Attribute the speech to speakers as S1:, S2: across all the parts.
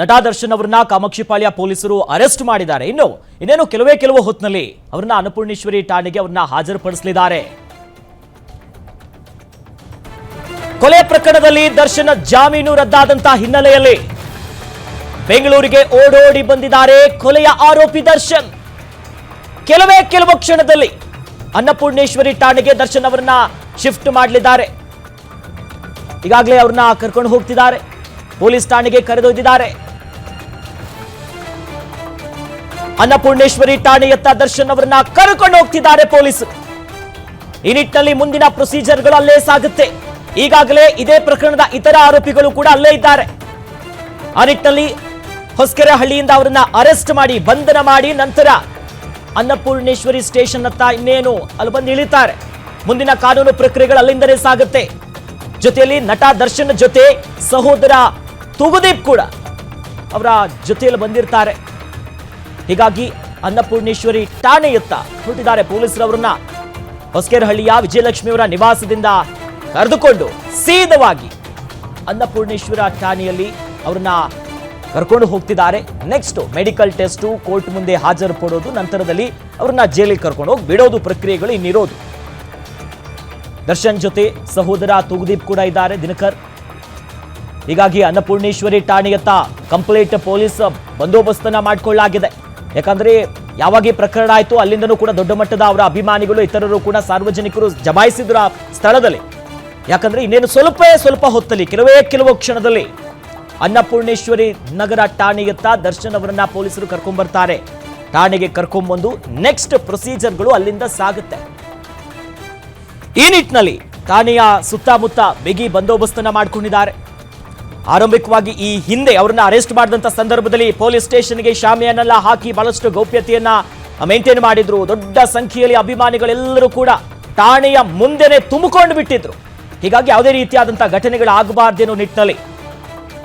S1: ನಟ ದರ್ಶನ್ ಅವರನ್ನ ಕಾಮಾಕ್ಷಿಪಾಳ್ಯ ಪೊಲೀಸರು ಅರೆಸ್ಟ್ ಮಾಡಿದ್ದಾರೆ. ಇನ್ನು ಇನ್ನೇನು ಕೆಲವೇ ಕೆಲವು ಹೊತ್ತಿನಲ್ಲಿ ಅವರನ್ನ ಅನ್ನಪೂರ್ಣೇಶ್ವರಿ ಠಾಣೆಗೆ ಅವರನ್ನ ಹಾಜರುಪಡಿಸಲಿದ್ದಾರೆ. ಕೊಲೆ ಪ್ರಕರಣದಲ್ಲಿ ದರ್ಶನ ಜಾಮೀನು ರದ್ದಾದಂತಹ ಹಿನ್ನೆಲೆಯಲ್ಲಿ ಬೆಂಗಳೂರಿಗೆ ಓಡೋಡಿ ಬಂದಿದ್ದಾರೆ ಕೊಲೆಯ ಆರೋಪಿ ದರ್ಶನ್. ಕೆಲವೇ ಕೆಲವು ಕ್ಷಣದಲ್ಲಿ ಅನ್ನಪೂರ್ಣೇಶ್ವರಿ ಠಾಣೆಗೆ ದರ್ಶನ್ ಅವರನ್ನ ಶಿಫ್ಟ್ ಮಾಡಲಿದ್ದಾರೆ. ಈಗಾಗಲೇ ಅವ್ರನ್ನ ಕರ್ಕೊಂಡು ಹೋಗ್ತಿದ್ದಾರೆ. ಪೊಲೀಸ್ ಠಾಣೆಗೆ ಕರೆದೊಯ್ದಿದ್ದಾರೆ. ಅನ್ನಪೂರ್ಣೇಶ್ವರಿ ಠಾಣೆಯತ್ತ ದರ್ಶನ್ ಅವರನ್ನ ಕರ್ಕೊಂಡು ಹೋಗ್ತಿದ್ದಾರೆ ಪೊಲೀಸರು ಈ ನಿಟ್ಟಿನಲ್ಲಿ ಮುಂದಿನ ಪ್ರೊಸೀಜರ್ಗಳು ಅಲ್ಲೇ ಸಾಗುತ್ತೆ. ಈಗಾಗಲೇ ಇದೇ ಪ್ರಕರಣದ ಇತರ ಆರೋಪಿಗಳು ಕೂಡ ಅಲ್ಲೇ ಇದ್ದಾರೆ. ಆ ನಿಟ್ಟಿನಲ್ಲಿ ಹೊಸಕೆರೆ ಹಳ್ಳಿಯಿಂದ ಅವರನ್ನ ಅರೆಸ್ಟ್ ಮಾಡಿ, ಬಂಧನ ಮಾಡಿ, ನಂತರ ಅನ್ನಪೂರ್ಣೇಶ್ವರಿ ಸ್ಟೇಷನ್ ಹತ್ತ ಇನ್ನೇನು ಅಲ್ಲಿ ಬಂದು ಇಳಿತಾರೆ. ಮುಂದಿನ ಕಾನೂನು ಪ್ರಕ್ರಿಯೆಗಳು ಅಲ್ಲಿಂದಲೇ ಸಾಗುತ್ತೆ. ಜೊತೆಯಲ್ಲಿ ನಟ ದರ್ಶನ್ ಜೊತೆ ಸಹೋದರ ತುಗುದೀಪ್ ಕೂಡ ಅವರ ಜೊತೆಯಲ್ಲಿ ಬಂದಿರ್ತಾರೆ. ಹೀಗಾಗಿ ಅನ್ನಪೂರ್ಣೇಶ್ವರಿ ಠಾಣೆಯತ್ತ ಹೊರಟಿದ್ದಾರೆ ಪೊಲೀಸರವರನ್ನ. ಹೊಸಕೇರಹಳ್ಳಿಯ ವಿಜಯಲಕ್ಷ್ಮಿಯವರ ನಿವಾಸದಿಂದ ಕರೆದುಕೊಂಡು ಸೀದವಾಗಿ ಅನ್ನಪೂರ್ಣೇಶ್ವರ ಠಾಣೆಯಲ್ಲಿ ಅವ್ರನ್ನ ಕರ್ಕೊಂಡು ಹೋಗ್ತಿದ್ದಾರೆ. ನೆಕ್ಸ್ಟ್ ಮೆಡಿಕಲ್ ಟೆಸ್ಟು ಕೋರ್ಟ್ ಮುಂದೆ ಹಾಜರು ಕೊಡೋದು ನಂತರದಲ್ಲಿ ಅವ್ರನ್ನ ಜೈಲಿಗೆ ಕರ್ಕೊಂಡು ಹೋಗಿ ಬಿಡೋದು ಪ್ರಕ್ರಿಯೆಗಳು ಇನ್ನಿರೋದು. ದರ್ಶನ್ ಜೊತೆ ಸಹೋದರ ತುಗುದೀಪ್ ಕೂಡ ಇದ್ದಾರೆ, ದಿನಕರ್. ಹೀಗಾಗಿ ಅನ್ನಪೂರ್ಣೇಶ್ವರಿ ಠಾಣೆಯತ್ತ ಕಂಪ್ಲೀಟ್ ಪೊಲೀಸ್ ಬಂದೋಬಸ್ತನ್ನ ಮಾಡಿಕೊಳ್ಳಲಾಗಿದೆ. ಯಾಕಂದ್ರೆ ಯಾವಾಗ ಈ ಪ್ರಕರಣ ಆಯಿತು, ಅಲ್ಲಿಂದನೂ ಕೂಡ ದೊಡ್ಡ ಮಟ್ಟದ ಅವರ ಅಭಿಮಾನಿಗಳು, ಇತರರು ಕೂಡ ಸಾರ್ವಜನಿಕರು ಜಮಾಯಿಸಿದ್ರು ಆ ಸ್ಥಳದಲ್ಲಿ. ಯಾಕಂದ್ರೆ ಇನ್ನೇನು ಸ್ವಲ್ಪವೇ ಸ್ವಲ್ಪ ಹೊತ್ತಲ್ಲಿ, ಕೆಲವೇ ಕೆಲವು ಕ್ಷಣದಲ್ಲಿ ಅನ್ನಪೂರ್ಣೇಶ್ವರಿ ನಗರ ಠಾಣೆಯತ್ತ ದರ್ಶನ್ ಅವರನ್ನ ಪೊಲೀಸರು ಕರ್ಕೊಂಡ್ಬರ್ತಾರೆ ಠಾಣೆಗೆ ಕರ್ಕೊಂಡ್ಬಂದು ನೆಕ್ಸ್ಟ್ ಪ್ರೊಸೀಜರ್ಗಳು ಅಲ್ಲಿಂದ ಸಾಗುತ್ತೆ. ಈ ನಿಟ್ಟಿನಲ್ಲಿ ಠಾಣೆಯ ಸುತ್ತಮುತ್ತ ಬಿಗಿ ಬಂದೋಬಸ್ತನ್ನ ಮಾಡಿಕೊಂಡಿದ್ದಾರೆ. ಆರಂಭಿಕವಾಗಿ ಈ ಹಿಂದೆ ಅವರನ್ನ ಅರೆಸ್ಟ್ ಮಾಡಿದಂತ ಸಂದರ್ಭದಲ್ಲಿ ಪೊಲೀಸ್ ಸ್ಟೇಷನ್ಗೆ ಶಾಮಿಯನ್ನೆಲ್ಲ ಹಾಕಿ ಬಹಳಷ್ಟು ಗೌಪ್ಯತೆಯನ್ನ ಮೇಂಟೈನ್ ಮಾಡಿದ್ರು. ದೊಡ್ಡ ಸಂಖ್ಯೆಯಲ್ಲಿ ಅಭಿಮಾನಿಗಳೆಲ್ಲರೂ ಕೂಡ ಠಾಣೆಯ ಮುಂದೆನೆ ತುಂಬಿಕೊಂಡು ಬಿಟ್ಟಿದ್ರು. ಹೀಗಾಗಿ ಯಾವುದೇ ರೀತಿಯಾದಂತಹ ಘಟನೆಗಳು ಆಗಬಾರ್ದೇನೋ ನಿಟ್ಟಿನಲ್ಲಿ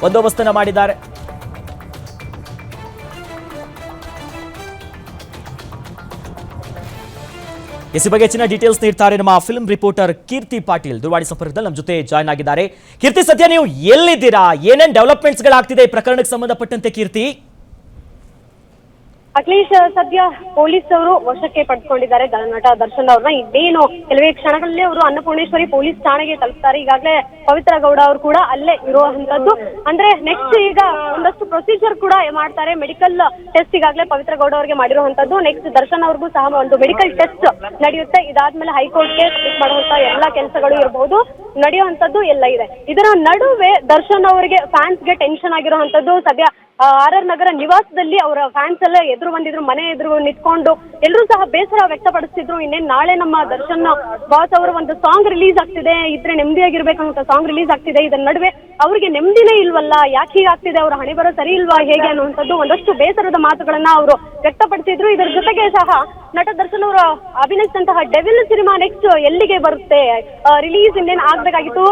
S1: ಬಂದೋಬಸ್ತನ ಮಾಡಿದ್ದಾರೆ. ಎಸಿ ಬಗ್ಗೆ ಹೆಚ್ಚಿನ ಡೀಟೇಲ್ಸ್ ನೀಡ್ತಾರೆ ನಮ್ಮ ಫಿಲ್ಮ್ ರಿಪೋರ್ಟರ್ ಕೀರ್ತಿ ಪಾಟೀಲ್. ದೂರವಾಣಿ ಸಂಪರ್ಕದಲ್ಲಿ ನಮ್ಮ ಜೊತೆ ಜಾಯ್ನ್ ಆಗಿದ್ದಾರೆ. ಕೀರ್ತಿ, ಸದ್ಯ ನೀವು ಎಲ್ಲಿದ್ದೀರಾ? ಏನೇನು ಡೆವಲಪ್ಮೆಂಟ್ಸ್ಗಳಾಗ್ತಿದೆ ಈ ಪ್ರಕರಣಕ್ಕೆ ಸಂಬಂಧಪಟ್ಟಂತೆ ಕೀರ್ತಿ?
S2: ಅಖಿಲೇಶ್ ಸದ್ಯ ಪೊಲೀಸ್ ಅವರು ವಶಕ್ಕೆ ಪಡ್ಕೊಂಡಿದ್ದಾರೆ ನಟ ದರ್ಶನ್ ಅವ್ರನ್ನ. ಇನ್ನೇನು ಕೆಲವೇ ಕ್ಷಣಗಳಲ್ಲೇ ಅವರು ಅನ್ನಪೂರ್ಣೇಶ್ವರಿ ಪೊಲೀಸ್ ಠಾಣೆಗೆ ತಲುಪ್ತಾರೆ. ಈಗಾಗಲೇ ಪವಿತ್ರ ಗೌಡ ಅವರು ಕೂಡ ಅಲ್ಲೇ ಇರುವಂತದ್ದು. ಅಂದ್ರೆ ನೆಕ್ಸ್ಟ್ ಈಗ ಒಂದಷ್ಟು ಪ್ರೊಸೀಜರ್ ಕೂಡ ಮಾಡ್ತಾರೆ. ಮೆಡಿಕಲ್ ಟೆಸ್ಟ್ ಈಗಾಗಲೇ ಪವಿತ್ರ ಗೌಡ ಅವರಿಗೆ ಮಾಡಿರುವಂತದ್ದು. ನೆಕ್ಸ್ಟ್ ದರ್ಶನ್ ಅವ್ರಿಗೂ ಸಹ ಒಂದು ಮೆಡಿಕಲ್ ಟೆಸ್ಟ್ ನಡೆಯುತ್ತೆ. ಇದಾದ್ಮೇಲೆ ಹೈಕೋರ್ಟ್ಗೆ ಸಬ್ಮಿಟ್ ಮಾಡುವಂತ ಎಲ್ಲಾ ಕೆಲಸಗಳು ಇರಬಹುದು ನಡೆಯುವಂತದ್ದು ಎಲ್ಲ ಇದೆ. ಇದರ ನಡುವೆ ದರ್ಶನ್ ಅವರಿಗೆ ಫ್ಯಾನ್ಸ್ಗೆ ಟೆನ್ಷನ್ ಆಗಿರುವಂತದ್ದು. ಸದ್ಯ ಆರ್ ಆರ್ ನಗರ ನಿವಾಸದಲ್ಲಿ ಅವರ ಫ್ಯಾನ್ಸ್ ಎಲ್ಲ ಎದುರು ಬಂದಿದ್ರು, ಮನೆ ಎದುರು ನಿಂತ್ಕೊಂಡು ಎಲ್ಲರೂ ಸಹ ಬೇಸರ ವ್ಯಕ್ತಪಡಿಸ್ತಿದ್ರು. ಇನ್ನೇನ್ ನಾಳೆ ನಮ್ಮ ದರ್ಶನ್ ಬಾಸ್ ಅವರ ಒಂದು ಸಾಂಗ್ ರಿಲೀಸ್ ಆಗ್ತಿದೆ, ಇದ್ರೆ ನೆಮ್ಮದಿಯಾಗಿರ್ಬೇಕಂತ ಸಾಂಗ್ ರಿಲೀಸ್ ಆಗ್ತಿದೆ. ಇದರ ನಡುವೆ ಅವರಿಗೆ ನೆಮ್ಮದಿನೇ ಇಲ್ವಲ್ಲ, ಯಾಕೆ ಹೀಗಾಗ್ತಿದೆ ಅವರ ಹಣೆ ಬರೋ ಸರಿ ಇಲ್ವಾ, ಹೇಗೆ ಅನ್ನುವಂಥದ್ದು ಒಂದಷ್ಟು ಬೇಸರದ ಮಾತುಗಳನ್ನ ಅವರು ವ್ಯಕ್ತಪಡಿಸಿದ್ರು. ಇದರ ಜೊತೆಗೆ ಸಹ ನಟ ದರ್ಶನ್ ಅವರು ಅಭಿನಯಿಸಿದಂತಹ ಡೆವಿಲ್ ಸಿನಿಮಾ ನೆಕ್ಸ್ಟ್ ಎಲ್ಲಿಗೆ ಬರುತ್ತೆ? ರಿಲೀಸ್ ಇನ್ನೇನು ಆಗ್ಬೇಕಾಗಿತ್ತು?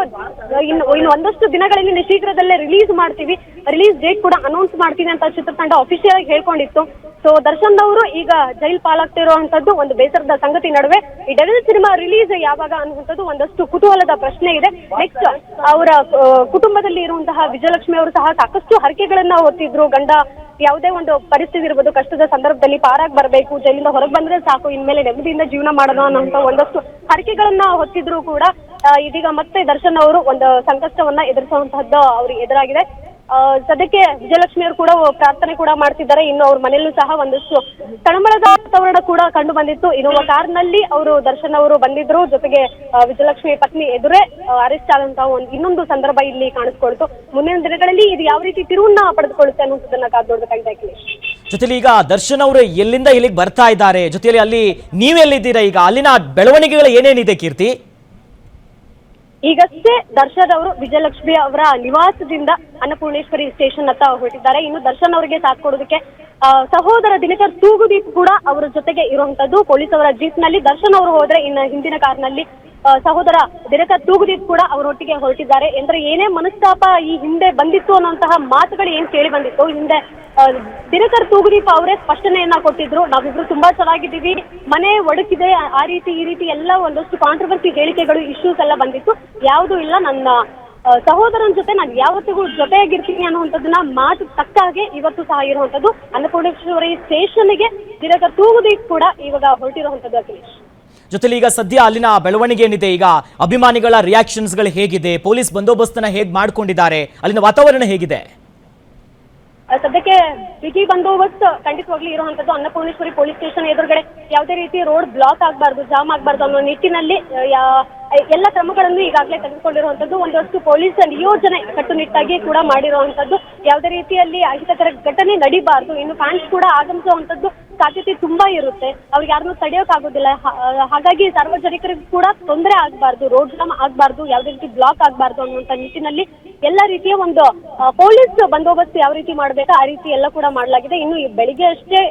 S2: ಇನ್ನು ಇನ್ನು ಒಂದಷ್ಟು ದಿನಗಳಲ್ಲಿ ಶೀಘ್ರದಲ್ಲೇ ರಿಲೀಸ್ ಮಾಡ್ತೀವಿ. ರಿಲೀಸ್ ಡೇಟ್ ಕೂಡ ಅನೌನ್ಸ್ ಮಾಡ್ತೀನಿ ಅಂತ ಚಿತ್ರತಂಡ ಅಫಿಷಿಯಲ್ ಆಗಿ ಹೇಳ್ಕೊಂಡಿತ್ತು. ಸೊ ದರ್ಶನ್ ಅವರು ಈಗ ಜೈಲ್ ಪಾಲಾಗ್ತಿರುವಂತದ್ದು ಒಂದು ಬೇಸರದ ಸಂಗತಿ ನಡುವೆ ಈ ಡೆವಿಲ್ ಸಿನಿಮಾ ರಿಲೀಸ್ ಯಾವಾಗ ಅನ್ನುವಂಥದ್ದು ಒಂದಷ್ಟು ಕುತೂಹಲದ ಪ್ರಶ್ನೆ ಇದೆ. ನೆಕ್ಸ್ಟ್ ಅವರ ಕುಟುಂಬದಲ್ಲಿ ಇರುವಂತಹ ವಿಜಯಲಕ್ಷ್ಮಿ ಅವರು ಸಹ ಸಾಕಷ್ಟು ಹರಕೆಗಳನ್ನ ಹೊತ್ತಿದ್ರು. ಗಂಡ ಯಾವುದೇ ಒಂದು ಪರಿಸ್ಥಿತಿ ಇರ್ಬೋದು, ಕಷ್ಟದ ಸಂದರ್ಭದಲ್ಲಿ ಪಾರಾಗಿ ಬರಬೇಕು, ಜೈಲಿಂದ ಹೊರಗೆ ಬಂದ್ರೆ ಸಾಕು, ಇನ್ಮೇಲೆ ನೆಮ್ಮದಿಯಿಂದ ಜೀವನ ಮಾಡೋಣ ಅನ್ನೋ ಒಂದಷ್ಟು ಹರಕೆಗಳನ್ನ ಹೊತ್ತಿದ್ರು ಕೂಡ ಇದೀಗ ಮತ್ತೆ ದರ್ಶನ್ ಅವರು ಒಂದು ಸಂಕಷ್ಟವನ್ನ ಎದುರಿಸುವಂತಹದ್ದು ಅವ್ರಿಗೆ ಎದುರಾಗಿದೆ. ಸದ್ಯಕ್ಕೆ ವಿಜಯಲಕ್ಷ್ಮಿ ಅವರು ಕೂಡ ಪ್ರಾರ್ಥನೆ ಕೂಡ ಮಾಡ್ತಿದ್ದಾರೆ. ಇನ್ನು ಅವ್ರ ಮನೆಯಲ್ಲೂ ಸಹ ಒಂದಷ್ಟು ತಳಮಳದ ವಾತಾವರಣ ಕೂಡ ಕಂಡು ಬಂದಿತ್ತು. ಇನ್ನೊಬ್ಬ ಕಾರ್ನಲ್ಲಿ ಅವರು ದರ್ಶನ್ ಅವರು ಬಂದಿದ್ರು. ಜೊತೆಗೆ ವಿಜಯಲಕ್ಷ್ಮಿ ಪತ್ನಿ ಎದುರೇ ಅರೆಸ್ಟ್ ಆದಂತಹ ಒಂದು ಇನ್ನೊಂದು ಸಂದರ್ಭ ಇಲ್ಲಿ ಕಾಣಿಸ್ಕೊಳ್ತು. ಮುಂದಿನ ದಿನಗಳಲ್ಲಿ ಇದು ಯಾವ ರೀತಿ ತಿರುವನ್ನ ಪಡೆದುಕೊಳ್ಳುತ್ತೆ ಅನ್ನೋದನ್ನ ಕಾದು ಅಖಿಲೇಶ್.
S1: ಜೊತೆಲಿ ಈಗ ದರ್ಶನ್ ಅವರು ಎಲ್ಲಿಂದ ಇಲ್ಲಿಗೆ ಬರ್ತಾ ಇದ್ದಾರೆ? ಜೊತೆಯಲ್ಲಿ ಅಲ್ಲಿ ನೀವೆಲ್ಲಿದ್ದೀರಾ ಈಗ? ಅಲ್ಲಿನ ಬೆಳವಣಿಗೆಗಳು ಏನೇನಿದೆ ಕೀರ್ತಿ?
S2: ಈಗಷ್ಟೇ ದರ್ಶನ್ ಅವರು ವಿಜಯಲಕ್ಷ್ಮಿ ಅವರ ನಿವಾಸದಿಂದ ಅನ್ನಪೂರ್ಣೇಶ್ವರಿ ಸ್ಟೇಷನ್ ಹತ್ತ ಹೊರಟಿದ್ದಾರೆ. ಇನ್ನು ದರ್ಶನ್ ಅವರಿಗೆ ಸಾಥ್ ಕೊಡೋದಕ್ಕೆ ಸಹೋದರ ದಿನಕರ್ ತೂಗುದೀಪ್ ಕೂಡ ಅವರ ಜೊತೆಗೆ ಇರುವಂತದ್ದು ಪೊಲೀಸ್ ಅವರ ಜೀಪ್ನಲ್ಲಿ ದರ್ಶನ್ ಅವರು ಹೋದ್ರೆ ಇನ್ನ ಹಿಂದಿನ ಕಾರ್ನಲ್ಲಿ ನಲ್ಲಿ ಸಹೋದರ ದಿನಕರ್ ತೂಗುದೀಪ್ ಕೂಡ ಅವರೊಟ್ಟಿಗೆ ಹೊರಟಿದ್ದಾರೆ. ಅಂದ್ರೆ ಏನೇ ಮನಸ್ತಾಪ ಈ ಹಿಂದೆ ಬಂದಿತ್ತು ಅನ್ನುವಂತಹ ಮಾತುಗಳು ಏನ್ ಕೇಳಿ ಬಂದಿತ್ತು? ಹಿಂದೆ ದಿನಕರ್ ತೂಗುದೀಪ್ ಅವರೇ ಸ್ಪಷ್ಟನೆಯನ್ನ ಕೊಟ್ಟಿದ್ರು. ನಾವಿಬ್ರು ತುಂಬಾ ಚೆನ್ನಾಗಿದ್ದೀವಿ. ಮನೆ ಒಡಕಿದೆ. ಆ ರೀತಿ, ಈ ರೀತಿ ಎಲ್ಲ ಒಂದಷ್ಟು ಕಾಂಟ್ರವರ್ಸಿ ಹೇಳಿಕೆಗಳು ಇಶ್ಯೂಸ್ ಎಲ್ಲ ಬಂದಿತ್ತು. ಯಾವುದು ಇಲ್ಲ. ನನ್ನ ಸಹೋದರನ ಜೊತೆ ನಾನು ಯಾವತ್ತಿಗೂ ಜೊತೆಯಾಗಿರ್ತೀನಿ ಅನ್ನುವಂಥದ್ದನ್ನ ಮಾತು ತಕ್ಕ ಹಾಗೆ ಇವತ್ತು ಸಹ ಇರುವಂಥದ್ದು. ಅನ್ನಪೂರ್ಣೇಶ್ವರಿ ಸ್ಟೇಷನ್ಗೆ ದಿನದ ತೂಗುದೀಪ್ ಕೂಡ ಇವಾಗ ಹೊರಟಿರುವಂಥದ್ದು ಅಖಿಲೇಶ್.
S1: ಜೊತೆಲಿ ಈಗ ಸದ್ಯ ಅಲ್ಲಿನ ಬೆಳವಣಿಗೆ ಏನಿದೆ? ಈಗ ಅಭಿಮಾನಿಗಳ ರಿಯಾಕ್ಷನ್ಸ್ಗಳು ಹೇಗಿದೆ? ಪೊಲೀಸ್ ಬಂದೋಬಸ್ತನ್ನ ಹೇಗೆ ಮಾಡ್ಕೊಂಡಿದ್ದಾರೆ? ಅಲ್ಲಿನ ವಾತಾವರಣ ಹೇಗಿದೆ?
S2: ಸದ್ಯಕ್ಕೆ ಬಿಗಿ ಬಂದೋಬಸ್ತ್ ಖಂಡಿತವಾಗ್ಲೂ ಇರುವಂತದ್ದು ಅನ್ನಪೂರ್ಣೇಶ್ವರಿ ಪೊಲೀಸ್ ಸ್ಟೇಷನ್ ಎದುರುಗಡೆ. ಯಾವುದೇ ರೀತಿ ರೋಡ್ ಬ್ಲಾಕ್ ಆಗಬಾರ್ದು, ಜಾಮ್ ಆಗಬಾರ್ದು ಅನ್ನೋ ನಿಟ್ಟಿನಲ್ಲಿ ಎಲ್ಲ ಕ್ರಮಗಳನ್ನು ಈಗಾಗಲೇ ತೆಗೆದುಕೊಂಡಿರುವಂತದ್ದು, ಒಂದಷ್ಟು ಪೊಲೀಸ್ ನಿಯೋಜನೆ ಕಟ್ಟುನಿಟ್ಟಾಗಿ ಕೂಡ ಮಾಡಿರುವಂತದ್ದು. ಯಾವುದೇ ರೀತಿಯಲ್ಲಿ ಅಹಿತಕರ ಘಟನೆ ನಡಿಬಾರ್ದು. ಇನ್ನು ಫ್ಯಾನ್ಸ್ ಕೂಡ ಆಗಮಿಸುವಂತದ್ದು ಸಾಧ್ಯತೆ ತುಂಬಾ ಇರುತ್ತೆ. ಅವ್ರಿಗೆ ಯಾರನ್ನೂ ತಡೆಯೋಕ್ಕಾಗೋದಿಲ್ಲ ಆಗೋದಿಲ್ಲ. ಹಾಗಾಗಿ ಸಾರ್ವಜನಿಕರಿಗೂ ಕೂಡ ತೊಂದರೆ ಆಗ್ಬಾರ್ದು, ರೋಡ್ ಜಾಮ್ ಆಗ್ಬಾರ್ದು, ಯಾವ್ದೇ ರೀತಿ ಬ್ಲಾಕ್ ಆಗ್ಬಾರ್ದು ಅನ್ನುವಂತ ನಿಟ್ಟಿನಲ್ಲಿ ಎಲ್ಲ ರೀತಿಯ ಒಂದು ಪೊಲೀಸ್ ಬಂದೋಬಸ್ತ್ ಯಾವ ರೀತಿ ಮಾಡಬೇಕು ಆ ರೀತಿ ಎಲ್ಲ ಕೂಡ ಮಾಡಲಾಗಿದೆ. ಇನ್ನು ಬೆಳಿಗ್ಗೆ ಅಷ್ಟೇ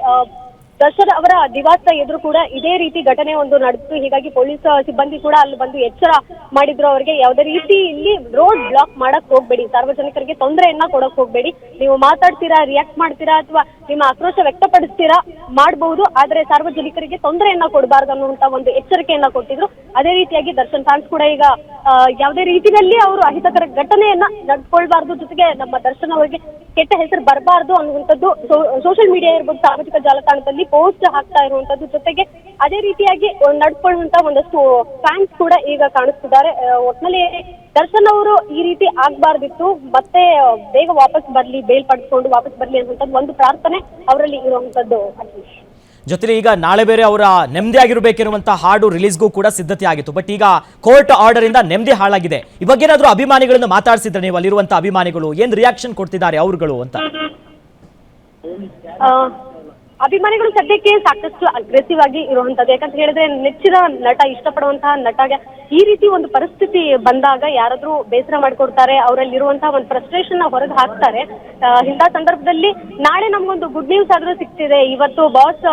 S2: ದರ್ಶನ್ ಅವರ ನಿವಾಸ ಎದುರು ಕೂಡ ಇದೇ ರೀತಿ ಘಟನೆ ಒಂದು ನಡೆದಿತ್ತು. ಹೀಗಾಗಿ ಪೊಲೀಸ್ ಸಿಬ್ಬಂದಿ ಕೂಡ ಅಲ್ಲಿ ಬಂದು ಎಚ್ಚರ ಮಾಡಿದ್ರು ಅವರಿಗೆ. ಯಾವುದೇ ರೀತಿ ಇಲ್ಲಿ ರೋಡ್ ಬ್ಲಾಕ್ ಮಾಡಕ್ ಹೋಗ್ಬೇಡಿ. ಸಾರ್ವಜನಿಕರಿಗೆ ತೊಂದರೆಯನ್ನ ಕೊಡಕ್ ಹೋಗ್ಬೇಡಿ. ನೀವು ಮಾತಾಡ್ತೀರಾ ರಿಯಾಕ್ಟ್ ಮಾಡ್ತೀರಾ, ಅಥವಾ ನಿಮ್ಮ ಆಕ್ರೋಶ ವ್ಯಕ್ತಪಡಿಸ್ತೀರಾ ಮಾಡಬಹುದು ಆದ್ರೆ ಸಾರ್ವಜನಿಕರಿಗೆ ತೊಂದರೆಯನ್ನ ಕೊಡಬಾರ್ದು ಅನ್ನುವಂತ ಒಂದು ಎಚ್ಚರಿಕೆಯನ್ನ ಕೊಟ್ಟಿದ್ರು. ಅದೇ ರೀತಿಯಾಗಿ ದರ್ಶನ್ ಫ್ಯಾನ್ಸ್ ಕೂಡ ಈಗ ಯಾವುದೇ ರೀತಿಯಲ್ಲಿ ಅವರು ಅಹಿತಕರ ಘಟನೆಯನ್ನ ನಡ್ಕೊಳ್ಬಾರ್ದು ಜೊತೆಗೆ ನಮ್ಮ ದರ್ಶನ್ ಅವರಿಗೆ ಕೆಟ್ಟ ಹೆಸರು ಬರಬಾರ್ದು ಅನ್ನುವಂಥದ್ದು ಸೋಷಿಯಲ್ ಮೀಡಿಯಾ ಇರ್ಬೋದು, ಸಾಮಾಜಿಕ ಜಾಲತಾಣದಲ್ಲಿ ಪೋಸ್ಟ್ ಹಾಕ್ತಾ ಇರುವಂತದ್ದು ಜೊತೆಗೆ ಅದೇ ರೀತಿಯಾಗಿ ನಡ್ಕೊಳ್ಳುವಂತ ಒಂದಷ್ಟು ಫ್ಯಾನ್ಸ್ ಕೂಡ ಈಗ ಕಾಣಿಸ್ತಿದ್ದಾರೆ. ಒಟ್ನಲ್ಲಿ ದರ್ಶನ್ ಅವರು ಈ ರೀತಿ ಆಗ್ಬಾರ್ದಿತ್ತು. ಮತ್ತೆ ಬೇಗ ವಾಪಸ್ ಬರ್ಲಿ ಬೇಲ್ ಪಡ್ಕೊಂಡು ವಾಪಸ್ ಬರ್ಲಿ ಅನ್ನುವಂಥದ್ದು ಒಂದು ಪ್ರಾರ್ಥನೆ ಅವರಲ್ಲಿ ಇರುವಂತದ್ದು ಜೊತೆಗೆ
S1: ಜೊತೆಲಿ ಈಗ ನಾಳೆ ಬೇರೆ ಅವರ ನೆಮ್ಮದಿ ಆಗಿರಬೇಕಿರುವಂತಹ ಹಾಡು ರಿಲೀಸ್ಗೂ ಕೂಡ ಸಿದ್ಧತೆ ಆಗಿತ್ತು. ಬಟ್ ಈಗ ಕೋರ್ಟ್ ಆರ್ಡರ್ ಇಂದ ನೆಮ್ಮದಿ ಹಾಳಾಗಿದೆ. ಈ ಬಗ್ಗೆ ಏನಾದರೂ ಅಭಿಮಾನಿಗಳನ್ನು ಮಾತಾಡಿಸಿದ್ರೆ ನೀವು ಅಲ್ಲಿರುವಂತಹ ಅಭಿಮಾನಿಗಳು ಏನ್ ರಿಯಾಕ್ಷನ್ ಕೊಡ್ತಿದ್ದಾರೆ ಅವರುಗಳು ಅಂತ?
S2: ಆ, ಅಭಿಮಾನಿಗಳು ಸದ್ಯಕ್ಕೆ ಸಾಕಷ್ಟು ಅಗ್ರೆಸಿವ್ ಆಗಿ ಇರುವಂತದ್ದು. ಯಾಕಂತ ಹೇಳಿದ್ರೆ ನೆಚ್ಚಿನ ನಟ, ಇಷ್ಟಪಡುವಂತಹ ನಟಗೆ ಈ ರೀತಿ ಒಂದು ಪರಿಸ್ಥಿತಿ ಬಂದಾಗ ಯಾರಾದ್ರೂ ಬೇಸರ ಮಾಡ್ಕೊಡ್ತಾರೆ, ಅವರಲ್ಲಿರುವಂತಹ ಒಂದು ಫ್ರಸ್ಟ್ರೇಷನ್ ಹೊರಗೆ ಹಾಕ್ತಾರೆ. ಇಂತಹ ಸಂದರ್ಭದಲ್ಲಿ ನಾಳೆ ನಮ್ಗೊಂದು ಗುಡ್ ನ್ಯೂಸ್ ಆದ್ರೂ ಸಿಗ್ತಿದೆ. ಇವತ್ತು ಬಾಸ್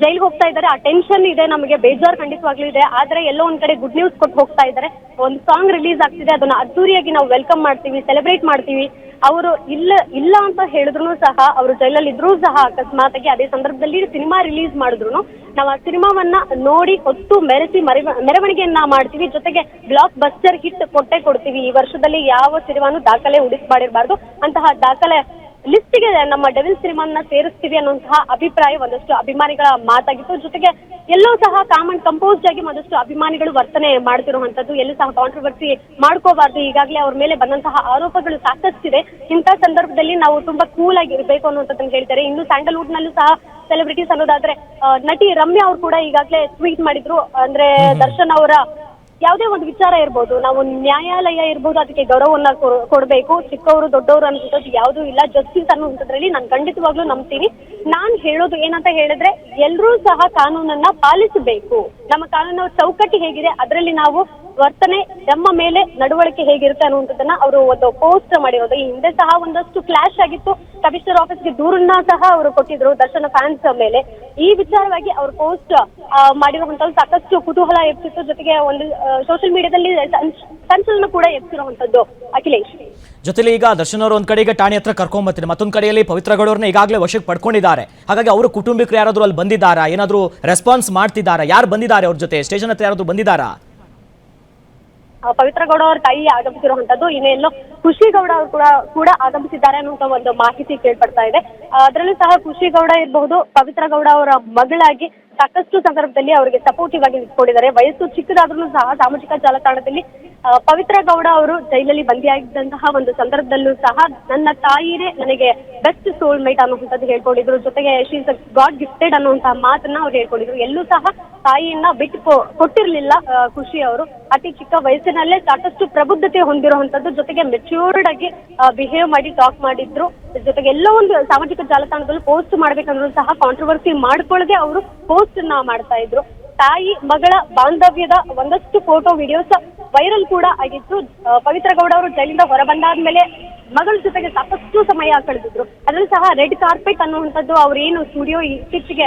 S2: ಜೈಲ್ಗೆ ಹೋಗ್ತಾ ಇದ್ದಾರೆ. ಆ ಟೆನ್ಷನ್ ಇದೆ, ನಮಗೆ ಬೇಜಾರು ಖಂಡಿತವಾಗ್ಲೂ ಇದೆ. ಆದ್ರೆ ಎಲ್ಲೋ ಒಂದ್ ಕಡೆ ಗುಡ್ ನ್ಯೂಸ್ ಕೊಟ್ಟು ಹೋಗ್ತಾ ಇದ್ದಾರೆ. ಒಂದು ಸಾಂಗ್ ರಿಲೀಸ್ ಆಗ್ತಿದೆ, ಅದನ್ನ ಅದ್ದೂರಿಯಾಗಿ ನಾವು ವೆಲ್ಕಮ್ ಮಾಡ್ತೀವಿ ಸೆಲೆಬ್ರೇಟ್ ಮಾಡ್ತೀವಿ. ಅವರು ಇಲ್ಲ ಇಲ್ಲ ಅಂತ ಹೇಳಿದ್ರು ಸಹ, ಅವರು ಜೈಲಲ್ಲಿ ಇದ್ರೂ ಸಹ ಅಕಸ್ಮಾತ್ ಆಗಿ ಅದೇ ಸಂದರ್ಭದಲ್ಲಿ ಸಿನಿಮಾ ರಿಲೀಸ್ ಮಾಡಿದ್ರು ನಾವು ಆ ಸಿನಿಮಾವನ್ನ ನೋಡಿ ಹೊತ್ತು ಮೆರೆಸಿ ಮರೆವ, ಮೆರವಣಿಗೆಯನ್ನ ಮಾಡ್ತೀವಿ. ಜೊತೆಗೆ ಬ್ಲಾಕ್ ಬಸ್ಟರ್ ಹಿಟ್ ಕೊಟ್ಟೆ ಕೊಡ್ತೀವಿ. ಈ ವರ್ಷದಲ್ಲಿ ಯಾವ ಸಿನಿಮಾನು ದಾಖಲೆ ಹುಡುಕ್ ಮಾಡಿರಬಾರ್ದು ಅಂತಹ ದಾಖಲೆ ಲಿಸ್ಟಿಗೆ ನಮ್ಮ ಡೆವಿಲ್ ಸಿನಿಮಾನ ಸೇರಿಸ್ತೀವಿ ಅನ್ನುವಂತಹ ಅಭಿಪ್ರಾಯ ಒಂದಷ್ಟು ಅಭಿಮಾನಿಗಳ ಮಾತಾಗಿತ್ತು. ಜೊತೆಗೆ ಎಲ್ಲೂ ಸಹ ಕಾಮನ್ ಕಂಪೋಸ್ಡ್ ಆಗಿ ಒಂದಷ್ಟು ಅಭಿಮಾನಿಗಳು ವರ್ತನೆ ಮಾಡ್ತಿರುವಂತದ್ದು ಎಲ್ಲೂ ಸಹ ಕಾಂಟ್ರವರ್ಸಿ ಮಾಡ್ಕೋಬಾರ್ದು. ಈಗಾಗಲೇ ಅವ್ರ ಮೇಲೆ ಬಂದಂತಹ ಆರೋಪಗಳು ಸಾಕಷ್ಟಿದೆ ಇಂಥ ಸಂದರ್ಭದಲ್ಲಿ ನಾವು ತುಂಬಾ ಕೂಲ್ ಆಗಿ ಇರಬೇಕು ಅನ್ನುವಂಥದ್ದನ್ನು ಹೇಳ್ತಾರೆ. ಇನ್ನು ಸ್ಯಾಂಡಲ್ವುಡ್ ನಲ್ಲೂ ಸಹ ಸೆಲೆಬ್ರಿಟೀಸ್ ಅನ್ನೋದಾದ್ರೆ ನಟಿ ರಮ್ಯಾ ಅವ್ರು ಕೂಡ ಈಗಾಗಲೇ ಟ್ವೀಟ್ ಮಾಡಿದ್ರು. ಅಂದ್ರೆ ದರ್ಶನ್ ಅವರ ಯಾವುದೇ ಒಂದು ವಿಚಾರ ಇರ್ಬೋದು, ನಾವು ನ್ಯಾಯಾಲಯ ಇರ್ಬೋದು, ಅದಕ್ಕೆ ಗೌರವವನ್ನ ಕೊಡಬೇಕು, ಚಿಕ್ಕವರು, ದೊಡ್ಡವರು ಅನ್ನುವಂಥದ್ದು ಯಾವುದೂ ಇಲ್ಲ. ಜಸ್ಟಿಸ್ ಅನ್ನುವಂಥದ್ರಲ್ಲಿ ನಾನು ಖಂಡಿತವಾಗ್ಲೂ ನಂಬ್ತೀನಿ. ನಾನು ಹೇಳೋದು ಏನಂತ ಹೇಳಿದ್ರೆ ಎಲ್ಲರೂ ಸಹ ಕಾನೂನನ್ನ ಪಾಲಿಸಬೇಕು. ನಮ್ಮ ಕಾನೂನು ಚೌಕಟ್ಟು ಹೇಗಿದೆ, ಅದರಲ್ಲಿ ನಾವು ವರ್ತನೆ ನಮ್ಮ ಮೇಲೆ ನಡವಳಿಕೆ ಹೇಗಿರುತ್ತೆ ಅನ್ನುವಂಥದ್ದನ್ನ ಅವರು ಒಂದು ಪೋಸ್ಟ್ ಮಾಡಿರೋದು. ಈ ಹಿಂದೆ ಸಹ ಒಂದಷ್ಟು ಕ್ಲಾಶ್ ಆಗಿತ್ತು. ಕಮಿಷನರ್ ಆಫೀಸ್ಗೆ ದೂರನ್ನ ಸಹ ಅವರು ಕೊಟ್ಟಿದ್ರು ದರ್ಶನ ಫ್ಯಾನ್ಸ್ ಮೇಲೆ. ಈ ವಿಚಾರವಾಗಿ ಅವ್ರ ಪೋಸ್ಟ್ ಮಾಡಿರುವಂತಹ ಸಾಕಷ್ಟು ಕುತೂಹಲ ಎಬ್ಸಿತ್ತು ಜೊತೆಗೆ ಒಂದು ಸೋಷಿಯಲ್ ಮೀಡಿಯಾದಲ್ಲಿ ಸಂಚಲನ ಕೂಡ ಎಬ್ಸಿರುವಂತದ್ದು ಅಖಿಲೇಶ್.
S1: ಜೊತೆಲಿ ಈಗ ದರ್ಶನ್ ಅವರು ಒಂದ್ ಕಡೆಗೆ ಠಾಣೆ ಹತ್ರ ಕರ್ಕೊಂಬರ್ತೀನಿ ಮತ್ತೊಂದ್ ಕಡೆಯಲ್ಲಿ ಪವಿತ್ರ ಗೌಡವ್ರನ್ನ ಈಗಾಗಲೇ ವಶಕ್ಕೆ ಪಡ್ಕೊಂಡಿದ್ದಾರೆ. ಹಾಗಾಗಿ ಅವರು ಕುಟುಂಬಿಕರು ಯಾರಾದ್ರೂ ಅಲ್ಲಿ ಬಂದಿದ್ದಾರಾ? ಏನಾದ್ರೂ ರೆಸ್ಪಾನ್ಸ್ ಮಾಡ್ತಿದ್ದಾರಾ? ಯಾರು ಬಂದಿದ್ದಾರೆ ಅವ್ರ ಜೊತೆ? ಸ್ಟೇಷನ್ ಹತ್ರ ಯಾರಾದ್ರೂ ಬಂದಿದ್ದಾರಾ?
S2: ಪವಿತ್ರ ಗೌಡ ಅವರ ತಾಯಿ ಆಗಮಿಸಿರುವಂತದ್ದು ಇನ್ನೇನು ಖುಷಿ ಗೌಡ ಅವರು ಕೂಡ ಕೂಡ ಆಗಮಿಸಿದ್ದಾರೆ ಅನ್ನುವಂತ ಒಂದು ಮಾಹಿತಿ ಕೇಳ್ಪಡ್ತಾ ಇದೆ. ಅದರಲ್ಲೂ ಸಹ ಖುಷಿ ಗೌಡ ಇರಬಹುದು. ಪವಿತ್ರ ಗೌಡ ಅವರ ಮಗಳಾಗಿ ಸಾಕಷ್ಟು ಸಂದರ್ಭದಲ್ಲಿ ಅವರಿಗೆ ಸಪೋರ್ಟಿವ್ ಆಗಿ ನಿಂತ್ಕೊಂಡಿದ್ದಾರೆ. ವಯಸ್ಸು ಚಿಕ್ಕದಾದ್ರೂ ಸಹ ಸಾಮಾಜಿಕ ಜಾಲತಾಣದಲ್ಲಿ ಪವಿತ್ರ ಗೌಡ ಅವರು ಜೈಲಲ್ಲಿ ಬಂಧಿಯಾಗಿದ್ದಂತಹ ಒಂದು ಸಂದರ್ಭದಲ್ಲೂ ಸಹ ನನ್ನ ತಾಯಿನೇ ನನಗೆ ಬೆಸ್ಟ್ ಸೋಲ್ ಮೇಟ್ ಅನ್ನುವಂಥದ್ದು ಹೇಳ್ಕೊಂಡಿದ್ರು. ಜೊತೆಗೆ ಶೀಸ್ ಗಾಡ್ ಗಿಫ್ಟೆಡ್ ಅನ್ನುವಂತಹ ಮಾತನ್ನ ಅವ್ರು ಹೇಳ್ಕೊಂಡಿದ್ರು. ಎಲ್ಲೂ ಸಹ ತಾಯಿಯನ್ನ ಬಿಟ್ಟು ಕೊಟ್ಟಿರ್ಲಿಲ್ಲ ಖುಷಿ ಅವರು. ಅತಿ ಚಿಕ್ಕ ವಯಸ್ಸಿನಲ್ಲೇ ಸಾಕಷ್ಟು ಪ್ರಬುದ್ಧತೆ ಹೊಂದಿರುವಂತದ್ದು ಜೊತೆಗೆ ಮೆಚ್ಯೂರ್ಡ್ ಆಗಿ ಬಿಹೇವ್ ಮಾಡಿ ಟಾಕ್ ಮಾಡಿದ್ರು. ಜೊತೆಗೆ ಎಲ್ಲೋ ಒಂದು ಸಾಮಾಜಿಕ ಜಾಲತಾಣದಲ್ಲಿ ಪೋಸ್ಟ್ ಮಾಡ್ಬೇಕಂದ್ರೂ ಸಹ ಕಾಂಟ್ರವರ್ಸಿ ಮಾಡ್ಕೊಳ್ಳದೆ ಅವರು ಪೋಸ್ಟ್ನ ಮಾಡ್ತಾ ಇದ್ರು. ತಾಯಿ ಮಗಳ ಬಾಂಧವ್ಯದ ಒಂದಷ್ಟು ಫೋಟೋ ವಿಡಿಯೋಸ್ ವೈರಲ್ ಕೂಡ ಆಗಿತ್ತು. ಪವಿತ್ರ ಗೌಡ ಅವರು ಜೈಲಿಂದ ಹೊರ ಬಂದಾದ್ಮೇಲೆ ಮಗಳ ಜೊತೆಗೆ ಸಾಕಷ್ಟು ಸಮಯ ಕಳೆದಿದ್ರು. ಅದ್ರಲ್ಲಿ ಸಹ ರೆಡ್ ಕಾರ್ಪೆಟ್ ಅನ್ನುವಂಥದ್ದು ಅವ್ರೇನು ಸ್ಟುಡಿಯೋ ಇತ್ತೀಚೆಗೆ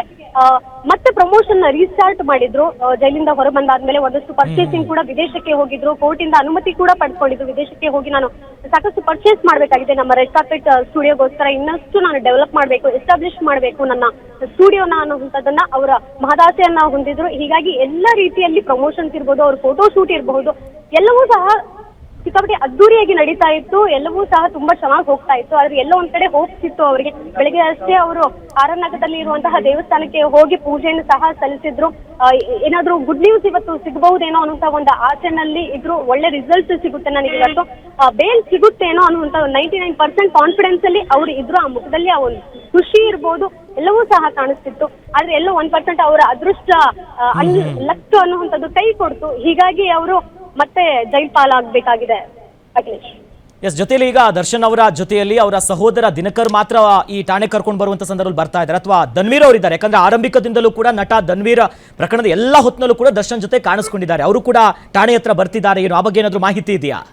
S2: ಮತ್ತೆ ಪ್ರಮೋಷನ್ ರೀಸ್ಟಾರ್ಟ್ ಮಾಡಿದ್ರು. ಜೈಲಿಂದ ಹೊರ ಬಂದಾದ್ಮೇಲೆ ಒಂದಷ್ಟು ಪರ್ಚೇಸಿಂಗ್ ಕೂಡ ವಿದೇಶಕ್ಕೆ ಹೋಗಿದ್ರು. ಕೋರ್ಟ್ ಇಂದ ಅನುಮತಿ ಕೂಡ ಪಡ್ಕೊಂಡಿದ್ರು. ವಿದೇಶಕ್ಕೆ ಹೋಗಿ ನಾನು ಸಾಕಷ್ಟು ಪರ್ಚೇಸ್ ಮಾಡಬೇಕಾಗಿದೆ. ನಮ್ಮ ರೆಡ್ ಕಾರ್ಪೆಟ್ ಸ್ಟುಡಿಯೋಗೋಸ್ಕರ ಇನ್ನಷ್ಟು ನಾನು ಡೆವಲಪ್ ಮಾಡಬೇಕು ಎಸ್ಟಾಬ್ಲಿಷ್ ಮಾಡಬೇಕು ನನ್ನ ಸ್ಟುಡಿಯೋನ ಅನ್ನುವಂಥದ್ದನ್ನ ಅವರ ಮಹದಾಸೆಯನ್ನ ಹೊಂದಿದ್ರು. ಹೀಗಾಗಿ ಎಲ್ಲ ರೀತಿಯಲ್ಲಿ ಪ್ರಮೋಷನ್ಸ್ ಇರ್ಬೋದು, ಅವ್ರ ಫೋಟೋ ಶೂಟ್ ಇರಬಹುದು, ಎಲ್ಲವೂ ಸಹ ಸಿಕ್ಕಾಪಟ್ಟೆ ಅದ್ದೂರಿಯಾಗಿ ನಡೀತಾ ಇತ್ತು. ಎಲ್ಲವೂ ಸಹ ತುಂಬಾ ಚೆನ್ನಾಗಿ ಹೋಗ್ತಾ ಇತ್ತು. ಆದ್ರೆ ಎಲ್ಲೋ ಒಂದ್ ಕಡೆ ಹೋಪ್ಸ್ ಇತ್ತು ಅವರಿಗೆ. ಬೆಳಿಗ್ಗೆ ಅಷ್ಟೇ ಅವರು ಆರನಗದಲ್ಲಿ ಇರುವಂತಹ ದೇವಸ್ಥಾನಕ್ಕೆ ಹೋಗಿ ಪೂಜೆಯನ್ನು ಸಹ ಸಲ್ಲಿಸಿದ್ರು. ಏನಾದ್ರೂ ಗುಡ್ ನ್ಯೂಸ್ ಇವತ್ತು ಸಿಗಬಹುದೇನೋ ಅನ್ನುವಂತ ಒಂದು ಆಸೆನಲ್ಲಿ ಇದ್ರು ಒಳ್ಳೆ ರಿಸಲ್ಟ್ ಸಿಗುತ್ತೆ ನನಗೆ ಇವತ್ತು. ಬೇಲ್ ಸಿಗುತ್ತೇನೋ ಅನ್ನುವಂತ ನೈಂಟಿ ನೈನ್ ಪರ್ಸೆಂಟ್ ಕಾನ್ಫಿಡೆನ್ಸ್ ಅಲ್ಲಿ ಅವ್ರು ಇದ್ರು. ಆ ಮುಖದಲ್ಲಿ ಆ ಒಂದು ಖುಷಿ ಇರ್ಬೋದು. ಎಲ್ಲವೂ ಸಹ ಕಾಣಿಸ್ತಿತ್ತು. ಆದ್ರೆ ಎಲ್ಲೋ ಒಂದ್ ಪರ್ಸೆಂಟ್ ಅವರ ಅದೃಷ್ಟ ಆ, ಅನ್- ಲಕ್ ಅನ್ನುವಂಥದ್ದು ಕೈ ಕೊಡ್ತು. ಹೀಗಾಗಿ ಅವರು ಮತ್ತೆ ಜೈಲ್ ಪಾಲಾಗಬೇಕಾಗಿದೆ. ಅಖಿಲೇಶ್.
S1: ಎಸ್ ಜೊತೆಯಲ್ಲಿ ಈಗ ದರ್ಶನ್ ಅವರ ಜೊತೆಯಲ್ಲಿ ಅವರ ಸಹೋದರ ದಿನಕರ್ ಮಾತ್ರ ಈ ಠಾಣೆ ಕರ್ಕೊಂಡು ಬರುವಂತ ಸಂದರ್ಭದಲ್ಲಿ ಬರ್ತಾ ಇದ್ದಾರೆ. ಅಥವಾ ಧನ್ವೀರ್ ಅವರಿದ್ದಾರೆ. ಯಾಕಂದ್ರೆ ಆರಂಭಿಕದಿಂದಲೂ ಕೂಡ ನಟ ಧನ್ವೀರ್ ಪ್ರಕರಣದ ಎಲ್ಲಾ ಹೊತ್ತಿನಲ್ಲೂ ಕೂಡ ದರ್ಶನ್ ಜೊತೆ ಕಾಣಿಸ್ಕೊಂಡಿದ್ದಾರೆ. ಅವರು ಕೂಡ ಠಾಣೆ ಹತ್ರ ಬರ್ತಿದ್ದಾರೆ. ಏನು ಆ ಬಗ್ಗೆ ಏನಾದ್ರು ಮಾಹಿತಿ ಇದೆಯಾ?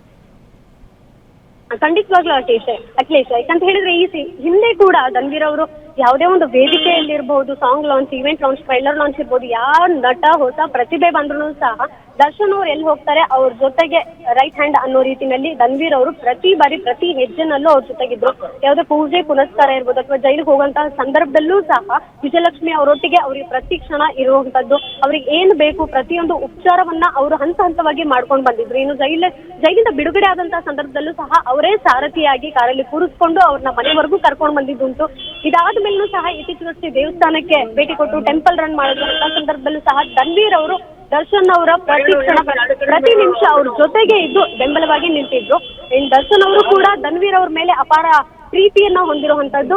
S2: ಖಂಡಿತವಾಗ್ಲೂ ಅಖಿಲೇಶ್ ಅಖಿಲೇಶ್ ಯಾಕಂತ ಹೇಳಿದ್ರೆ ಈ ಹಿಂದೆ ಕೂಡ ಧನ್ವೀರ್ ಅವರು ಯಾವುದೇ ಒಂದು ವೇದಿಕೆಯಲ್ಲಿ ಇರಬಹುದು song launch event launch trailer launch ಇರ್ಬೋದು ಯಾವ ನಟ, ಹೊಸ ಪ್ರತಿಭೆ ಬಂದ್ರು ಸಹ ದರ್ಶನ್ ಅವ್ರು ಎಲ್ಲಿ ಹೋಗ್ತಾರೆ, ಅವ್ರ ಜೊತೆಗೆ ರೈಟ್ ಹ್ಯಾಂಡ್ ಅನ್ನೋ ರೀತಿನಲ್ಲಿ ದನ್ವೀರ್ ಅವರು ಪ್ರತಿ ಬಾರಿ, ಪ್ರತಿ ಹೆಜ್ಜೆನಲ್ಲೂ ಅವ್ರ ಜೊತೆಗಿದ್ರು. ಯಾವುದೇ ಪೂಜೆ, ಪುನಸ್ಕಾರ ಇರ್ಬೋದು ಅಥವಾ ಜೈಲಿಗೆ ಹೋಗುವಂತಹ ಸಂದರ್ಭದಲ್ಲೂ ಸಹ ವಿಜಯಲಕ್ಷ್ಮಿ ಅವರೊಟ್ಟಿಗೆ ಅವ್ರಿಗೆ ಪ್ರತಿ ಕ್ಷಣ ಇರುವಂತದ್ದು ಅವ್ರಿಗೆ ಏನ್ ಬೇಕು, ಪ್ರತಿಯೊಂದು ಉಪಚಾರವನ್ನ ಅವರು ಹಂತ ಹಂತವಾಗಿ ಮಾಡ್ಕೊಂಡು ಬಂದಿದ್ರು. ಇನ್ನು ಜೈಲ, ಜೈಲಿಂದ ಬಿಡುಗಡೆ ಆದಂತಹ ಸಂದರ್ಭದಲ್ಲೂ ಸಹ ಅವರೇ ಸಾರಥಿಯಾಗಿ ಕಾರಲ್ಲಿ ಕೂರಿಸ್ಕೊಂಡು ಅವ್ರನ್ನ ಮನೆವರೆಗೂ ಕರ್ಕೊಂಡು ಬಂದಿದ್ದುಂಟು. ಇದಾದ ಮೇಲೂ ಸಹ ಇತ್ತೀಚೆಗಷ್ಟೇ ದೇವಸ್ಥಾನಕ್ಕೆ ಭೇಟಿ ಕೊಟ್ಟು ಟೆಂಪಲ್ ರನ್ ಮಾಡಿದಂತಹ ಸಂದರ್ಭದಲ್ಲೂ ಸಹ ಧನ್ವೀರ್ ಅವರು ದರ್ಶನ್ ಅವರ ಪ್ರತಿ ಕ್ಷಣ ಪ್ರತಿ ನಿಮಿಷ ಅವ್ರ ಜೊತೆಗೆ ಇದ್ದು ಬೆಂಬಲವಾಗಿ ನಿಂತಿದ್ರು. ಇನ್ ದರ್ಶನ್ ಅವರು ಕೂಡ ಧನ್ವೀರ್ ಅವ್ರ ಮೇಲೆ ಅಪಾರ ಪ್ರೀತಿಯನ್ನ ಹೊಂದಿರುವಂತದ್ದು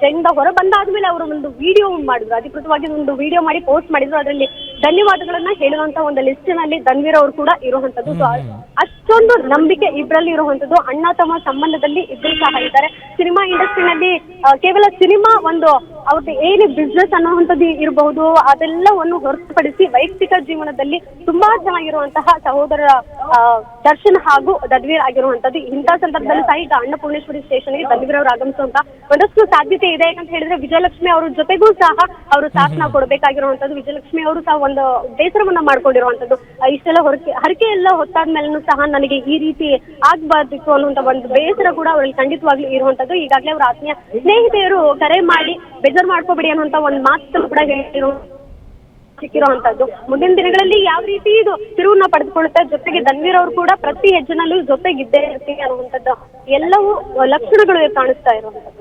S2: ಜೈನಿಂದ ಹೊರ ಬಂದಾದ್ಮೇಲೆ ಅವರು ಒಂದು ವಿಡಿಯೋ ಮಾಡಿದ್ರು. ಅಧಿಕೃತವಾಗಿ ಒಂದು ವಿಡಿಯೋ ಮಾಡಿ ಪೋಸ್ಟ್ ಮಾಡಿದ್ರು. ಅದರಲ್ಲಿ ಧನ್ಯವಾದಗಳನ್ನ ಹೇಳುವಂತ ಒಂದು ಲಿಸ್ಟ್ನಲ್ಲಿ ಧನ್ವೀರ್ ಅವರು ಕೂಡ ಇರುವಂತದ್ದು. ಅಷ್ಟೊಂದು ನಂಬಿಕೆ ಇಬ್ಬರಲ್ಲಿ ಇರುವಂತದ್ದು. ಅಣ್ಣ ತಮ್ಮ ಸಂಬಂಧದಲ್ಲಿ ಇಬ್ಬರು ಸಹ ಇದ್ದಾರೆ. ಸಿನಿಮಾ ಇಂಡಸ್ಟ್ರಿನಲ್ಲಿ ಕೇವಲ ಸಿನಿಮಾ ಒಂದು ಅವ್ರದ್ದು ಏನೇ ಬಿಸ್ನೆಸ್ ಅನ್ನುವಂಥದ್ದು ಇರಬಹುದು ಅದೆಲ್ಲವನ್ನು ಹೊರತುಪಡಿಸಿ ವೈಯಕ್ತಿಕ ಜೀವನದಲ್ಲಿ ತುಂಬಾ ಚೆನ್ನಾಗಿರುವಂತಹ ಸಹೋದರ ದರ್ಶನ್ ಹಾಗೂ ದಡ್ವೀರ್ ಆಗಿರುವಂತದ್ದು ಇಂತಹ ಸಂದರ್ಭದಲ್ಲಿ ಸಹ ಈಗ ಅನ್ನಪೂರ್ಣೇಶ್ವರಿ ಸ್ಟೇಷನ್ಗೆ ದಡ್ವೀರ್ ಅವರು ಆಗಮಿಸುವಂತ ಒಂದಷ್ಟು ಸಾಧ್ಯತೆ ಇದೆ. ಯಾಕಂತ ಹೇಳಿದ್ರೆ ವಿಜಯಲಕ್ಷ್ಮಿ ಅವ್ರ ಜೊತೆಗೂ ಸಹ ಅವರು ಸಾಥನ ಕೊಡಬೇಕಾಗಿರುವಂತದ್ದು ವಿಜಯಲಕ್ಷ್ಮಿ ಅವರು ಸಹ ಒಂದು ಬೇಸರವನ್ನ ಮಾಡ್ಕೊಂಡಿರುವಂತದ್ದು ಇಷ್ಟೆಲ್ಲ ಹೊರಕೆ ಹರಕೆ ಎಲ್ಲ ಹೊತ್ತಾದ್ಮೇಲೂ ಸಹ ನನಗೆ ಈ ರೀತಿ ಆಗ್ಬಾರ್ದಿತ್ತು ಅನ್ನುವಂತ ಒಂದು ಬೇಸರ ಕೂಡ ಅವರಲ್ಲಿ ಖಂಡಿತವಾಗ್ಲಿ ಇರುವಂತದ್ದು ಈಗಾಗಲೇ ಅವರ ಆತ್ಮೀಯ ಸ್ನೇಹಿತೆಯರು ಕರೆ ಮಾಡಿ ಬೇಜಾರು ಮಾಡ್ಕೋಬೇಡಿ ಅನ್ನುವಂತ ಒಂದು ಮಾತು ಕೂಡ ಹೇಳಿರೋ ಸಿಕ್ಕಿರುವಂತದ್ದು. ಮುಂದಿನ ದಿನಗಳಲ್ಲಿ ಯಾವ ರೀತಿ ಇದು ತಿರುವನ್ನ ಪಡೆದುಕೊಳ್ಳುತ್ತೆ ಜೊತೆಗೆ ಧನ್ವೀರ್ ಅವರು ಕೂಡ ಪ್ರತಿ ಹೆಜ್ಜೆನಲ್ಲೂ ಜೊತೆಗಿದ್ದೇ ಇರ್ತೀವಿ ಅನ್ನುವಂಥದ್ದು. ಎಲ್ಲವೂ ಲಕ್ಷಣಗಳು ಕಾಣಿಸ್ತಾ ಇರುವಂತದ್ದು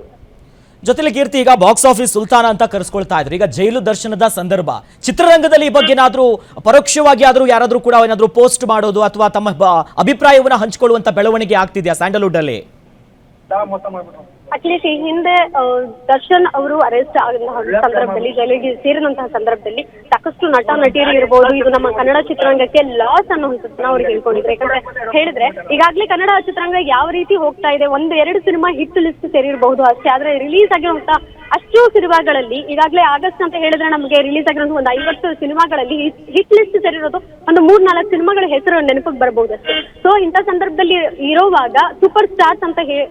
S1: ಜೊತೆಲಿ ಕೀರ್ತಿ ಈಗ ಬಾಕ್ಸ್ ಆಫೀಸ್ ಸುಲ್ತಾನ ಅಂತ ಕರೆಸ್ಕೊಳ್ತಾ ಇದ್ರು. ಈಗ ಜೈಲು ದರ್ಶನದ ಸಂದರ್ಭ. ಚಿತ್ರರಂಗದಲ್ಲಿ ಈ ಬಗ್ಗೆ ಏನಾದ್ರೂ ಪರೋಕ್ಷವಾಗಿ ಆದ್ರೂ ಯಾರಾದ್ರೂ ಕೂಡ ಏನಾದರೂ ಪೋಸ್ಟ್ ಮಾಡೋದು ಅಥವಾ ತಮ್ಮ ಅಭಿಪ್ರಾಯವನ್ನು ಅಭಿಪ್ರಾಯವನ್ನ ಹಂಚಿಕೊಳ್ಳುವಂತ ಬೆಳವಣಿಗೆ ಆಗ್ತಿದೆಯಾ ಸ್ಯಾಂಡಲ್ವುಡ್ ಅಲ್ಲಿ?
S2: ಅಟ್ಲೀಸ್ಟ್ ಈ ಹಿಂದೆ ದರ್ಶನ್ ಅವರು ಅರೆಸ್ಟ್ ಆದಂತಹ ಸಂದರ್ಭದಲ್ಲಿ ಜೈಲಿಗೆ ಸೇರಿದಂತಹ ಸಂದರ್ಭದಲ್ಲಿ ಸಾಕಷ್ಟು ನಟ ನಟಿಯರು ಇರ್ಬೋದು. ಇದು ನಮ್ಮ ಕನ್ನಡ ಚಿತ್ರರಂಗಕ್ಕೆ ಲಾಸ್ ಅನ್ನುವಂಥದ್ದನ್ನ ಅವ್ರಿಗೆ ಹೇಳ್ಕೊಂಡಿದ್ರು. ಯಾಕಂದ್ರೆ ಹೇಳಿದ್ರೆ ಈಗಾಗಲೇ ಕನ್ನಡ ಚಿತ್ರರಂಗ ಯಾವ ರೀತಿ ಹೋಗ್ತಾ ಇದೆ ಒಂದು ಎರಡು ಸಿನಿಮಾ ಹಿಟ್ ಲಿಸ್ಟ್ ಸೇರಿರಬಹುದು ಅಷ್ಟೇ. ಆದ್ರೆ ರಿಲೀಸ್ ಆಗಿರುವಂತಹ ಅಷ್ಟು ಸಿನಿಮಾಗಳಲ್ಲಿ ಈಗಾಗಲೇ ಆಗಸ್ಟ್ ಅಂತ ಹೇಳಿದ್ರೆ ನಮಗೆ ರಿಲೀಸ್ ಆಗಿರೋದು ಒಂದು ಐವತ್ತು ಸಿನಿಮಾಗಳಲ್ಲಿ ಹಿಟ್ ಲಿಸ್ಟ್ ಸೇರಿರೋದು ಒಂದು ಮೂರ್ ನಾಲ್ಕು ಸಿನಿಮಾಗಳ ಹೆಸರು ನೆನಪಿಗೆ ಬರಬಹುದು ಅಷ್ಟೇ. ಸೊ ಇಂಥ ಸಂದರ್ಭದಲ್ಲಿ ಇರೋವಾಗ ಸೂಪರ್ ಸ್ಟಾರ್ಸ್ ಅಂತ ಹೇ-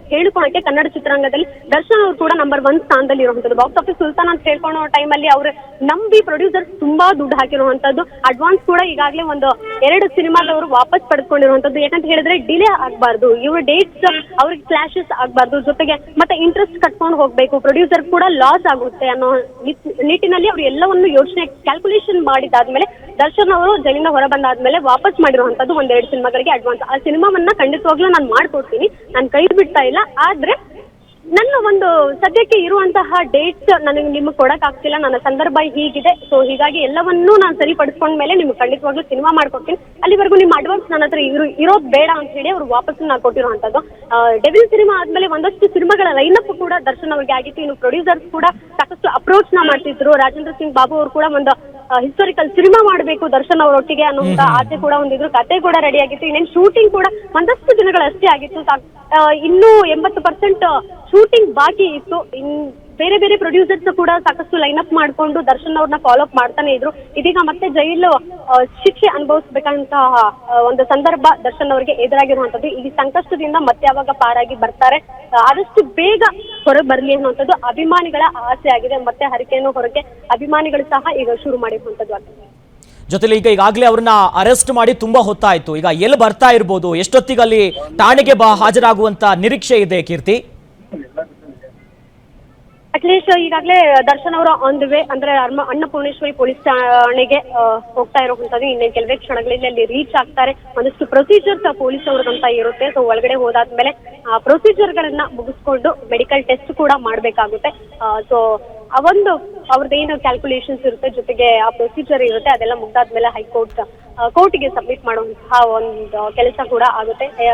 S2: ಕನ್ನಡ ಕನ್ನಡ ದರ್ಶನ್ ಅವರು ಕೂಡ ನಂಬರ್ ಒನ್ ಸ್ಥಾನದಲ್ಲಿ ಇರುವಂತದ್ದು. ಬಾಕ್ಸ್ ಆಫೀಸ್ ಸುಲ್ತಾನ್ ಅಂತ ಹೇಳ್ಕೊಳೋ ಟೈಮಲ್ಲಿ ಅವರು ನಂಬಿ ಪ್ರೊಡ್ಯೂಸರ್ಸ್ ತುಂಬಾ ದುಡ್ಡು ಹಾಕಿರುವಂತದ್ದು. ಅಡ್ವಾನ್ಸ್ ಕೂಡ ಈಗಾಗಲೇ ಒಂದು ಎರಡು ಸಿನಿಮಾದವರು ವಾಪಸ್ ಪಡೆದುಕೊಂಡಿರುವಂತದ್ದು. ಯಾಕಂತ ಹೇಳಿದ್ರೆ ಡಿಲೇ ಆಗಬಾರ್ದು. ಇವ್ರ ಡೇಟ್ಸ್ ಅವ್ರಿಗೆ ಕ್ಲಾಶಸ್ ಆಗಬಾರ್ದು. ಜೊತೆಗೆ ಮತ್ತೆ ಇಂಟ್ರೆಸ್ಟ್ ಕಟ್ಕೊಂಡು ಹೋಗ್ಬೇಕು. ಪ್ರೊಡ್ಯೂಸರ್ ಕೂಡ ಲಾಸ್ ಆಗುತ್ತೆ ಅನ್ನೋ ನಿಟ್- ನಿಟ್ಟಿನಲ್ಲಿ ಅವ್ರು ಎಲ್ಲವನ್ನು ಯೋಚನೆ ಕ್ಯಾಲ್ಕುಲೇಷನ್ ಮಾಡಿದಾದ್ಮೇಲೆ ದರ್ಶನ್ ಅವರು ಜೈಲಿಂದ ಹೊರ ಬಂದಾದ್ಮೇಲೆ ವಾಪಸ್ ಮಾಡಿರುವಂತದ್ದು ಒಂದೆರಡು ಸಿನಿಮಾಗಳಿಗೆ ಅಡ್ವಾನ್ಸ್ ಆ ಸಿನಿಮಾವನ್ನ ಖಂಡಿತವಾಗ್ಲೂ ನಾನು ಮಾಡ್ಕೊಡ್ತೀನಿ. ನಾನು ಕೈ ಬಿಡ್ತಾ ಇಲ್ಲ. ಆದ್ರೆ ನನ್ನ ಒಂದು ಸದ್ಯಕ್ಕೆ ಇರುವಂತಹ ಡೇಟ್ಸ್ ನನಗೆ ನಿಮಗೆ ಕೊಡಕ್ ಆಗ್ತಿಲ್ಲ, ನನ್ನ ಸಂದರ್ಭ ಹೀಗಿದೆ. ಸೊ ಹೀಗಾಗಿ ಎಲ್ಲವನ್ನೂ ನಾನು ಸರಿಪಡಿಸ್ಕೊಂಡ ಮೇಲೆ ನಿಮ್ಗೆ ಖಂಡಿತವಾಗ್ಲೂ ಸಿನಿಮಾ ಮಾಡ್ಕೊಡ್ತೀನಿ. ಅಲ್ಲಿವರೆಗೂ ನಿಮ್ಮ ಅಡ್ವಾನ್ಸ್ ನನ್ನ ಹತ್ರ ಇರೋ, ಇರೋದು ಬೇಡ ಅಂತ ಹೇಳಿ ಅವ್ರು ವಾಪಸ್ ನಾನು ಕೊಟ್ಟಿರುವಂತದ್ದು ಡೆವಿಲ್ ಸಿನಿಮಾ ಆದ್ಮೇಲೆ ಒಂದಷ್ಟು ಸಿನಿಮಾಗಳ ಲೈನಪ್ ಕೂಡ ದರ್ಶನ್ ಅವ್ರಿಗೆ ಆಗಿತ್ತು. ಇನ್ನು ಪ್ರೊಡ್ಯೂಸರ್ಸ್ ಕೂಡ ಸಾಕಷ್ಟು ಅಪ್ರೋಚ್ನ ಮಾಡ್ತಿದ್ರು. ರಾಜೇಂದ್ರ ಸಿಂಗ್ ಬಾಬು ಅವರು ಕೂಡ ಒಂದು ಹಿಸ್ಟೋರಿಕಲ್ ಸಿನಿಮಾ ಮಾಡಬೇಕು ದರ್ಶನ್ ಅವರೊಟ್ಟಿಗೆ ಅನ್ನುವಂತ ಆಸೆ ಕೂಡ ಒಂದಿದ್ರು. ಕತೆ ಕೂಡ ರೆಡಿ ಆಗಿತ್ತು. ಇನ್ನೇನು ಶೂಟಿಂಗ್ ಕೂಡ ಒಂದಷ್ಟು ದಿನಗಳಷ್ಟೇ ಆಗಿತ್ತು. ಇನ್ನೂ ಎಂಬತ್ತು ಪರ್ಸೆಂಟ್ ಶೂಟಿಂಗ್ ಬಾಕಿ ಇತ್ತು. ಇನ್ ಬೇರೆ ಬೇರೆ ಪ್ರೊಡ್ಯೂಸರ್ಸ್ ಕೂಡ ಸಾಕಷ್ಟು ಲೈನ್ ಅಪ್ ಮಾಡ್ಕೊಂಡು ದರ್ಶನ್ ಅವ್ರನ್ನ ಫಾಲೋ ಅಪ್ ಮಾಡ್ತಾನೆ ಇದ್ರು. ಇದೀಗ ಮತ್ತೆ ಜೈಲು ಶಿಕ್ಷೆ ಅನುಭವಿಸ್ಬೇಕಂತ ಒಂದು ಸಂದರ್ಭ ದರ್ಶನ್ ಅವರಿಗೆ ಎದುರಾಗಿರುವಂತದ್ದು ಈ ಸಂಕಷ್ಟದಿಂದ ಮತ್ತೆ ಯಾವಾಗ ಪಾರಾಗಿ ಬರ್ತಾರೆ ಆದಷ್ಟು ಬೇಗ ಹೊರಗೆ ಬರಲಿ ಅನ್ನುವಂಥದ್ದು ಅಭಿಮಾನಿಗಳ ಆಸೆ ಆಗಿದೆ. ಮತ್ತೆ ಹರಿಕೆಯನ್ನು ಹೊರಗೆ ಅಭಿಮಾನಿಗಳು ಸಹ ಈಗ ಶುರು ಮಾಡಿರುವಂತದ್ದು ಆಗ್ತದೆ.
S1: ಜೊತೆಲಿ ಈಗ ಈಗಾಗಲೇ ಅವ್ರನ್ನ ಅರೆಸ್ಟ್ ಮಾಡಿ ತುಂಬಾ ಹೊತ್ತಾಯ್ತು. ಈಗ ಎಲ್ಲಿ ಬರ್ತಾ ಇರ್ಬೋದು? ಎಷ್ಟೊತ್ತಿಗೆ ಅಲ್ಲಿ ಠಾಣೆಗೆ ಬಾ ಹಾಜರಾಗುವಂತ ನಿರೀಕ್ಷೆ ಇದೆ ಕೀರ್ತಿ?
S2: ಅಟ್ಲೀಸ್ಟ್ ಈಗಾಗಲೇ ದರ್ಶನ್ ಅವರು ಆನ್ ದ ವೇ ಅಂದ್ರೆ ಅರ್ಮ- ಅನ್ನಪೂರ್ಣೇಶ್ವರಿ ಪೊಲೀಸ್ ಠಾಣೆಗೆ ಹೋಗ್ತಾ ಇರುವಂತದ್ದು ಇನ್ನೇನು ಕೆಲವೇ ಕ್ಷಣಗಳಲ್ಲಿ ಅಲ್ಲಿ ರೀಚ್ ಆಗ್ತಾರೆ. ಒಂದಷ್ಟು ಪ್ರೊಸೀಜರ್ಸ್ ಪೊಲೀಸ್ ಅವ್ರದಂತ ಇರುತ್ತೆ. ಸೊ ಒಳಗಡೆ ಹೋದಾದ್ಮೇಲೆ, ಆ ಪ್ರೊಸೀಜರ್ ಗಳನ್ನ ಮುಗಿಸ್ಕೊಂಡು ಮೆಡಿಕಲ್ ಟೆಸ್ಟ್ ಕೂಡ ಮಾಡಬೇಕಾಗುತ್ತೆ. ಸೊ ಆ ಒಂದು ಅವ್ರದ್ದೇನು ಕ್ಯಾಲ್ಕುಲೇಷನ್ಸ್ ಇರುತ್ತೆ, ಜೊತೆಗೆ ಆ ಪ್ರೊಸೀಜರ್ ಇರುತ್ತೆ, ಅದೆಲ್ಲ ಮುಗ್ದಾದ್ಮೇಲೆ ಹೈಕೋರ್ಟ್ ಕೋರ್ಟ್ಗೆ ಸಬ್ಮಿಟ್ ಮಾಡುವಂತಹ ಒಂದು, ಕೆಲಸ ಕೂಡ ಆಗುತ್ತೆ.